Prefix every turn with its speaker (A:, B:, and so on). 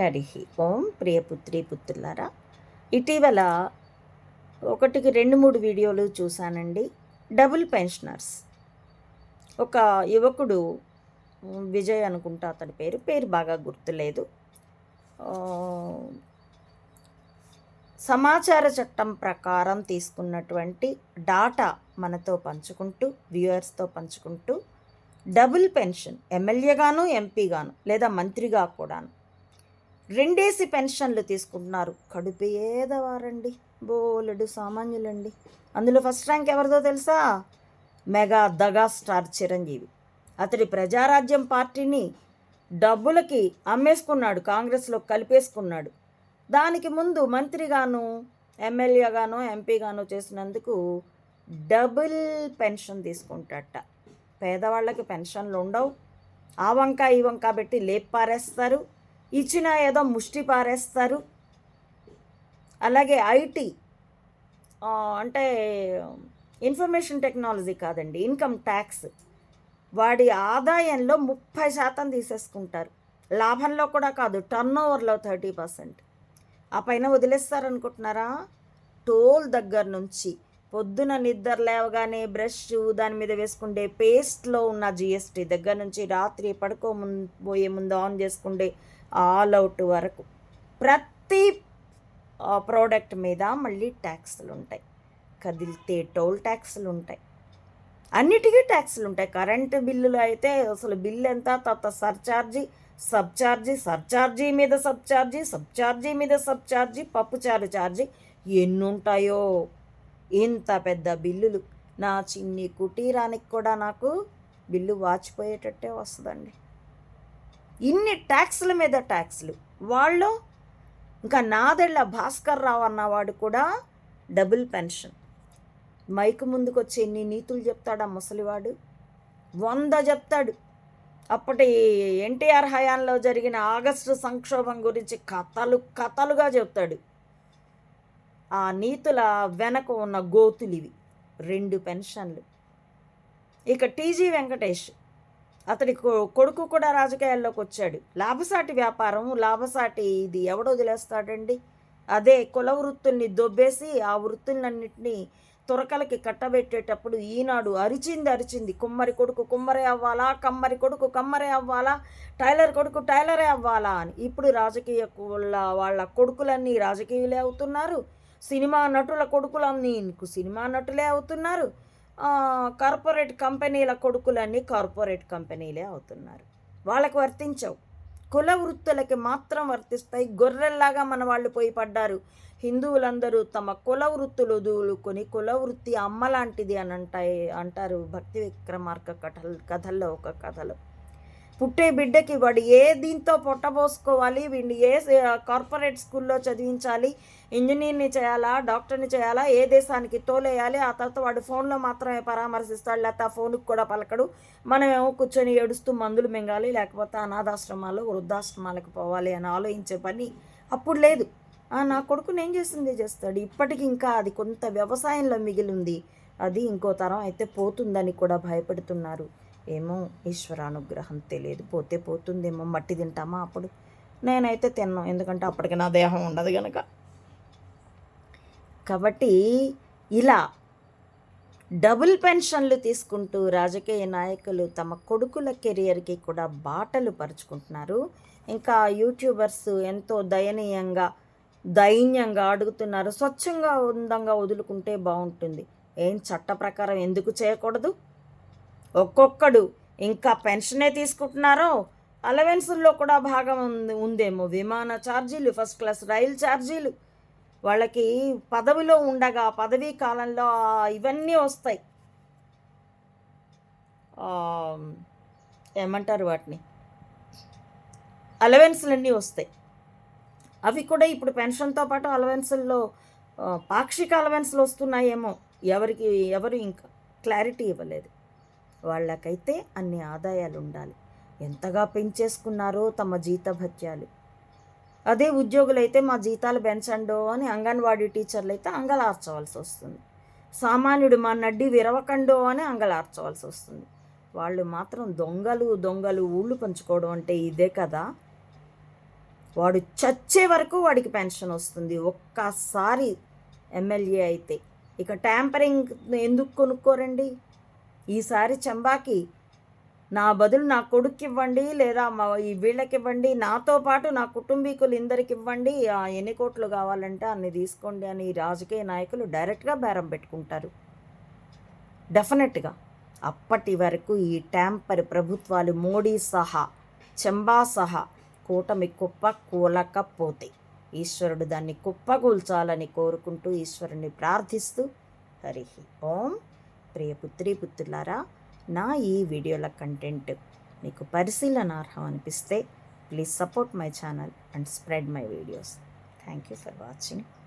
A: హరి ఓం ప్రియపుత్రి పుత్రులారా ఇటీవల ఒకటికి రెండు మూడు వీడియోలు చూశానండి. Double pensioners. ఒక యువకుడు విజయ్ అనుకుంటా అతని పేరు. పేరు బాగా గుర్తులేదు. సమాచార చట్టం ప్రకారం తీసుకున్నటువంటి డాటా మనతో పంచుకుంటూ వ్యూయర్స్తో పంచుకుంటూ డబుల్ పెన్షన్ ఎమ్మెల్యేగాను ఎంపీగాను లేదా మంత్రిగా కూడాను రెండేసి పెన్షన్లు తీసుకుంటున్నారు. కడుపు ఏదవారండి? బోలెడు సామాన్యులండి. అందులో ఫస్ట్ ర్యాంక్ ఎవరిదో తెలుసా? మెగా దగా స్టార్ చిరంజీవి. అతడి ప్రజారాజ్యం పార్టీని డబ్బులకి అమ్మేసుకున్నాడు కాంగ్రెస్లో కలిపేసుకున్నాడు. దానికి ముందు మంత్రిగాను ఎమ్మెల్యేగాను ఎంపీగాను చేసినందుకు డబుల్ పెన్షన్ తీసుకుంటాట పేదవాళ్ళకి పెన్షన్లు ఉండవు ఆ వంక ఈ వంక పెట్టి లేపారేస్తారు. ఇచ్చిన ఏదో ముష్టి పారేస్తారు. అలాగే ఐటీ అంటే ఇన్ఫర్మేషన్ టెక్నాలజీ కాదండి ఇన్కమ్ ట్యాక్స్. వాడి ఆదాయంలో ముప్పై శాతం తీసేసుకుంటారు. లాభంలో కూడా కాదు టర్న్ ఓవర్లో థర్టీ పర్సెంట్. ఆ పైన వదిలేస్తారనుకుంటున్నారా? టోల్ దగ్గర నుంచి పొద్దున నిద్ర లేవగానే బ్రష్ దాని మీద వేసుకుండే పేస్ట్లో ఉన్న జిఎస్టీ దగ్గర నుంచి రాత్రి పడుకో ముందు పోయే ముందు ఆన్ చేసుకుండే ఆల్ అవుట్ వరకు ప్రతి ప్రోడక్ట్ మీద మళ్ళీ ట్యాక్స్లు ఉంటాయి. కదిలితే టోల్ ట్యాక్స్లు ఉంటాయి. అన్నిటికీ ట్యాక్స్లు ఉంటాయి. కరెంటు బిల్లులు అయితే అసలు బిల్లు ఎంత? తర్వాత సర్చార్జీ సబ్ ఛార్జీ సర్చార్జీ మీద సబ్ ఛార్జీ సబ్ ఛార్జీ మీద సబ్ ఛార్జీ పప్పు చారు ఛార్జీ ఎన్నుంటాయో? ఇంత పెద్ద బిల్లులు. నా చిన్ని కుటీరానికి కూడా నాకు బిల్లు వాచిపోయేటట్టే వస్తుందండి. ఇన్ని ట్యాక్స్ల మీద ట్యాక్స్లు. వాళ్ళు ఇంకా నాదెళ్ళ భాస్కర్ రావు అన్నవాడు కూడా డబుల్ పెన్షన్. మైకు ముందుకు వచ్చి ఎన్ని నీతులు చెప్తాడా ముసలివాడు? వంద చెప్తాడు. అప్పటి ఎన్టీఆర్ హయాంలో జరిగిన ఆగస్టు సంక్షోభం గురించి కథలు కథలుగా చెప్తాడు. ఆ నీతుల వెనక ఉన్న గోతులు ఇవి రెండు పెన్షన్లు. ఇక టీజీ వెంకటేష్ అతడి కొ- కొడుకు కూడా రాజకీయాల్లోకి వచ్చాడు. లాభసాటి వ్యాపారం లాభసాటి ఇది ఎవడు వదిలేస్తాడండి? అదే కుల వృత్తుల్ని దొబ్బేసి ఆ వృత్తులన్నింటినీ తురకలకి కట్టబెట్టేటప్పుడు ఈనాడు అరిచింది అరిచింది. కుమ్మరి కొడుకు కుమ్మరే అవ్వాలా? కమ్మరి కొడుకు కమ్మరే అవ్వాలా? టైలర్ కొడుకు టైలరే అవ్వాలా అని. ఇప్పుడు రాజకీయ వాళ్ళ కొడుకులన్నీ రాజకీయులే అవుతున్నారు. సినిమా నటుల కొడుకులన్నీ ఇంకు సినిమా నటులే అవుతున్నారు. కార్పొరేట్ కంపెనీల కొడుకులన్నీ కార్పొరేట్ కంపెనీలే అవుతున్నారు. వాళ్ళకి వర్తించవు. కుల వృత్తులకి మాత్రం వర్తిస్తాయి. గొర్రెల్లాగా మన వాళ్ళు పోయి పడ్డారు. హిందువులందరూ తమ కుల వృత్తులు దూలుకొని కుల వృత్తి అమ్మ లాంటిది అని అంటాయి అంటారు భక్తి విక్రమార్క కథల్ కథల్లో ఒక కథలో. పుట్టే బిడ్డకి వాడు ఏ దీంతో పొట్టబోసుకోవాలి వీడిని ఏ కార్పొరేట్ స్కూల్లో చదివించాలి? ఇంజనీర్ని చేయాలా? డాక్టర్ని చేయాలా? ఏ దేశానికి తోలేయాలి? ఆ తర్వాత వాడు ఫోన్లో మాత్రమే పరామర్శిస్తాడు లేకపోతే ఆ ఫోన్కి కూడా పలకడు. మనమేమో కూర్చొని ఏడుస్తూ మందులు మింగాలి లేకపోతే అనాథాశ్రమాలు వృద్ధాశ్రమాలకు పోవాలి అని ఆలోచించే పని అప్పుడు లేదు. నా కొడుకు నేను చేస్తుంది చేస్తాడు. ఇప్పటికి ఇంకా అది కొంత వ్యవసాయంలో మిగిలింది. అది ఇంకో తరం అయితే పోతుందని కూడా భయపెడుతున్నారు. ఏమో ఈశ్వరానుగ్రహం తెలియదు. పోతే పోతుందేమో మట్టి తింటామా అప్పుడు? నేనైతే తిన్నాను ఎందుకంటే అప్పటికి నా దేహం ఉండదు కనుక కాబట్టి ఇలా డబుల్ పెన్షన్లు తీసుకుంటూ రాజకీయ నాయకులు తమ కొడుకుల కెరియర్కి కూడా బాటలు పరుచుకుంటున్నారు. ఇంకా యూట్యూబర్స్ ఎంతో దయనీయంగా దైన్యంగా అడుగుతున్నారు. స్వచ్ఛంగా ఉందంగా వదులుకుంటే బాగుంటుంది. ఏం చట్ట ప్రకారం ఎందుకు చేయకూడదు? ఒక్కొక్కడు ఇంకా పెన్షనే తీసుకుంటున్నారో అలవెన్సుల్లో కూడా భాగం ఉంది ఉందేమో. విమాన ఛార్జీలు ఫస్ట్ క్లాస్ రైలు ఛార్జీలు. వాళ్ళకి పదవిలో ఉండగా పదవీ కాలంలో ఇవన్నీ వస్తాయి. ఏమంటారు వాటిని? అలవెన్స్లన్నీ వస్తాయి. అవి కూడా ఇప్పుడు పెన్షన్తో పాటు అలవెన్సుల్లో పాక్షిక అలవెన్స్లు వస్తున్నాయేమో. ఎవరికి ఎవరు ఇంకా క్లారిటీ ఇవ్వలేదు. వాళ్ళకైతే అన్ని ఆదాయాలు ఉండాలి ఎంతగా పెంచేసుకున్నారో తమ జీతభత్యాలు. అదే ఉద్యోగులైతే మా జీతాలు పెంచండో అని అంగన్వాడీ టీచర్లు అయితే అంగలార్చవలసి వస్తుంది సామాన్యుడు మా నడ్డి విరవకండో అని అంగలార్చవలసి వస్తుంది వాళ్ళు మాత్రం దొంగలు దొంగలు ఊళ్ళు పంచుకోవడం అంటే ఇదే కదా. వాడు చచ్చే వరకు వాడికి పెన్షన్ వస్తుంది ఒక్కసారి ఎమ్మెల్యే అయితే. ఇక ట్యాంపరింగ్ ఎందుకు కొనుక్కోరండి? ఈసారి చంబాకి నా బదులు నా కొడుక్కి ఇవ్వండి లేదా మా ఈ వీళ్ళకి ఇవ్వండి నాతో పాటు నా కుటుంబీకులు ఇందరికి ఇవ్వండి ఆ ఎన్ని కోట్లు కావాలంటే అన్ని తీసుకోండి అని ఈ రాజకీయ నాయకులు డైరెక్ట్గా బేరం పెట్టుకుంటారు. డెఫినెట్గా. అప్పటి వరకు ఈ ట్యాంపర్ ప్రభుత్వాలు మోడీ సహా చెంబా సహా కూటమి కుప్ప కూలకపోతే ఈశ్వరుడు దాన్ని కుప్పకూల్చాలని కోరుకుంటూ ఈశ్వరుని ప్రార్థిస్తూ హరి ఓం. ప్రియ పుత్రి పుత్రులారా నా ఈ వీడియోల కంటెంట్ మీకు పరిశీలనార్హం అనిపిస్తే please support my channel and spread my videos thank you for watching